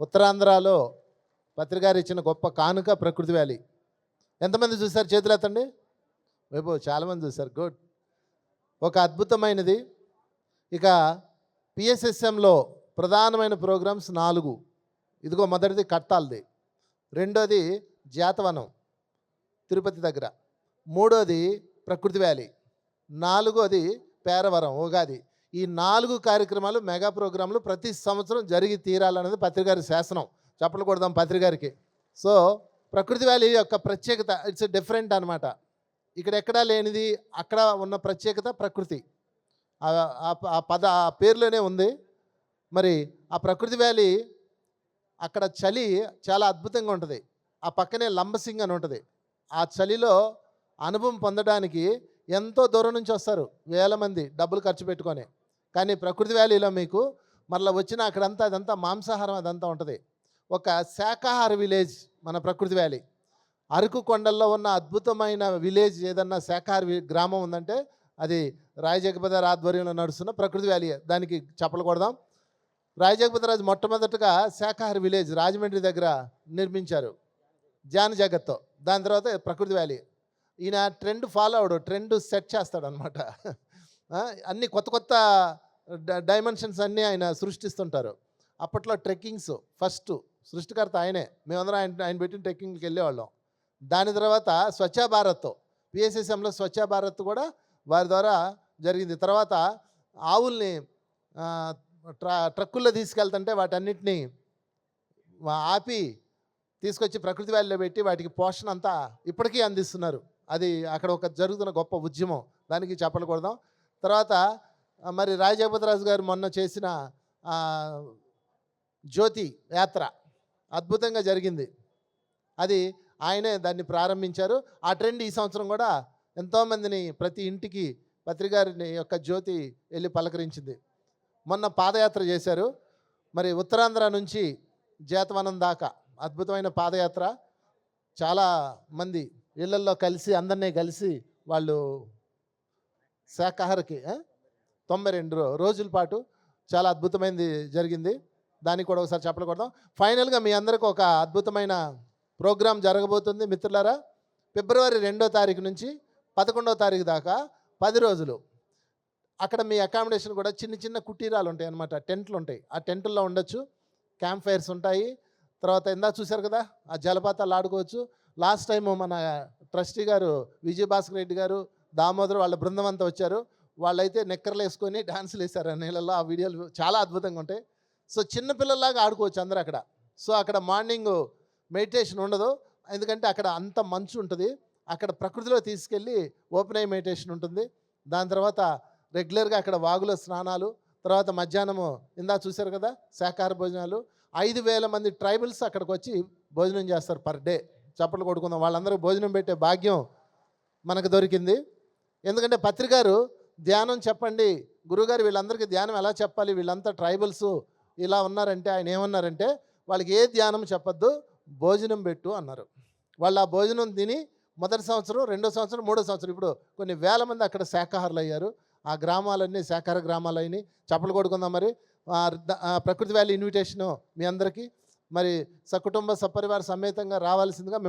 ఉత్తరాంధ్రలో పత్రికారు ఇచ్చిన గొప్ప కానుక ప్రకృతి వ్యాలీ. ఎంతమంది చూశారు చేతులు ఎత్తండి? వైభవ్ చాలామంది చూశారు. గుడ్. ఒక అద్భుతమైనది. ఇక పిఎస్ఎస్ఎంలో ప్రధానమైన ప్రోగ్రామ్స్ నాలుగు. ఇదిగో మొదటిది కట్టాలది. రెండోది జాతవనం తిరుపతి దగ్గర. మూడోది ప్రకృతి వ్యాలీ. నాలుగోది పేరవరం ఉగాది. ఈ నాలుగు కార్యక్రమాలు మెగా ప్రోగ్రాంలు ప్రతి సంవత్సరం జరిగి తీరాలన్నది పత్రికారి శాసనం. చెప్పలు కొడదాం పత్రికారికి. సో ప్రకృతి వ్యాలీ యొక్క ప్రత్యేకత ఇట్స్ డిఫరెంట్ అనమాట ఇక్కడ ఎక్కడా లేనిది అక్కడ ఉన్న ప్రత్యేకత ప్రకృతి. ఆ- ఆ పద ఆ పేరులోనే ఉంది. మరి ఆ ప్రకృతి వ్యాలీ అక్కడ చలి చాలా అద్భుతంగా ఉంటుంది. ఆ పక్కనే లంబసింగ్ అని ఉంటుంది. ఆ చలిలో అనుభవం పొందడానికి ఎంతో దూరం నుంచి వస్తారు వేల మంది డబ్బులు ఖర్చు పెట్టుకొని. కానీ ప్రకృతి వ్యాలీలో మీకు మరలా వచ్చిన అక్కడంతా అదంతా మాంసాహారం అదంతా ఉంటుంది. ఒక శాఖాహార విలేజ్ మన ప్రకృతి వ్యాలీ. అరకు కొండల్లో ఉన్న అద్భుతమైన విలేజ్ ఏదన్నా శాఖాహార గ్రామం ఉందంటే అది రాయజగపతిరాజు ఆధ్వర్యంలో నడుస్తున్న ప్రకృతి వ్యాలీ. దానికి చెప్పలు కొడదాం. రాయజగపతిరాజు మొట్టమొదటగా శాఖాహార విలేజ్ రాజమండ్రి దగ్గర నిర్మించారు. జాన జగత్తో. దాని తర్వాత ప్రకృతి వ్యాలీ. ఈయన ట్రెండ్ ఫాలో అవడు ట్రెండ్ సెట్ చేస్తాడు అనమాట అన్ని కొత్త కొత్త డైమెన్షన్స్ అన్నీ ఆయన సృష్టిస్తుంటారు. అప్పట్లో ట్రెక్కింగ్స్ ఫస్ట్ సృష్టికర్త ఆయనే. మేమందరం ఆయన ఆయన పెట్టిన ట్రెక్కింగ్కి వెళ్ళేవాళ్ళం. దాని తర్వాత స్వచ్ఛ భారత్ పిఎస్ఎస్ఎంలో స్వచ్ఛ భారత్ కూడా వారి ద్వారా జరిగింది. తర్వాత ఆవుల్ని ట్రా ట్రక్కుల్లో తీసుకెళ్తుంటే వాటన్నిటిని ఆపి తీసుకొచ్చి ప్రకృతి వ్యాలీలో పెట్టి వాటికి పోషణ అంతా ఇప్పటికీ అందిస్తున్నారు. అది అక్కడ ఒక జరుగుతున్న గొప్ప ఉద్యమం. దానికి చెప్పలు కొడదాం. తర్వాత మరి రాజజగపతిరాజు గారు మొన్న చేసిన జ్యోతి యాత్ర అద్భుతంగా జరిగింది. అది ఆయనే దాన్ని ప్రారంభించారు. ఆ ట్రెండ్ ఈ సంవత్సరం కూడా ఎంతోమందిని ప్రతి ఇంటికి పత్రికారిని యొక్క జ్యోతి వెళ్ళి పలకరించింది. మొన్న పాదయాత్ర చేశారు. మరి ఉత్తరాంధ్ర నుంచి జేతవనం దాకా అద్భుతమైన పాదయాత్ర. చాలా మంది ఇళ్ళల్లో కలిసి అందరినీ కలిసి వాళ్ళు శాకాహారకి తొంభై రెండు రోజుల పాటు చాలా అద్భుతమైనది జరిగింది. దానికి కూడా ఒకసారి చెప్పకూడదాం ఫైనల్గా మీ అందరికి ఒక అద్భుతమైన ప్రోగ్రాం జరగబోతుంది మిత్రులారా. ఫిబ్రవరి రెండో తారీఖు నుంచి పదకొండో తారీఖు దాకా పది రోజులు. అక్కడ మీ అకామిడేషన్ కూడా చిన్న చిన్న కుటీరాలు ఉంటాయి అన్నమాట టెంట్లు ఉంటాయి. ఆ టెంట్లో ఉండొచ్చు. క్యాంప్ ఫైర్స్ ఉంటాయి. తర్వాత ఇందా చూశారు కదా ఆ జలపాతాలు ఆడుకోవచ్చు. లాస్ట్ టైం మన ట్రస్టీ గారు విజయభాస్కర్ రెడ్డి గారు దామోదర్ వాళ్ళ బృందం అంతా వచ్చారు. వాళ్ళైతే నెక్కర్లు వేసుకొని డాన్సులు వేశారు ఆ నీళ్ళల్లో. ఆ వీడియోలు చాలా అద్భుతంగా ఉంటాయి. సో చిన్నపిల్లల్లాగా ఆడుకోవచ్చు అందరూ అక్కడ. సో అక్కడ మార్నింగ్ మెడిటేషన్ ఉండదు. ఎందుకంటే అక్కడ అంత మంచు ఉంటుంది. అక్కడ ప్రకృతిలో తీసుకెళ్ళి ఓపెన్ అయ్యి మెడిటేషన్ ఉంటుంది. దాని తర్వాత రెగ్యులర్గా అక్కడ వాగులో స్నానాలు తర్వాత మధ్యాహ్నము ఇందా చూశారు కదా శాకాహార భోజనాలు. ఐదు వేల మంది ట్రైబల్స్ అక్కడికి వచ్చి భోజనం చేస్తారు పర్ డే. చప్పట్లు కొడుకుందాం వాళ్ళందరూ భోజనం పెట్టే భాగ్యం మనకు దొరికింది. ఎందుకంటే పత్రికారు ధ్యానం చెప్పండి. గురుగారు వీళ్ళందరికీ ధ్యానం ఎలా చెప్పాలి? వీళ్ళంతా ట్రైబల్స్ ఇలా ఉన్నారంటే ఆయన ఏమన్నారంటే వాళ్ళకి ఏ ధ్యానం చెప్పొద్దు భోజనం పెట్టు అన్నారు. వాళ్ళు ఆ భోజనం తిని మొదటి సంవత్సరం రెండో సంవత్సరం మూడో సంవత్సరం ఇప్పుడు కొన్ని వేల మంది అక్కడ శాకాహారులు అయ్యారు ఆ గ్రామాలన్నీ శాఖార గ్రామాలు అయినాయి చప్పలు కొడుకుందాం మరి. ప్రకృతి వ్యాలీ ఇన్విటేషను మీ అందరికీ. మరి సకుటుంబ సపరివార సమేతంగా రావాల్సిందిగా మేము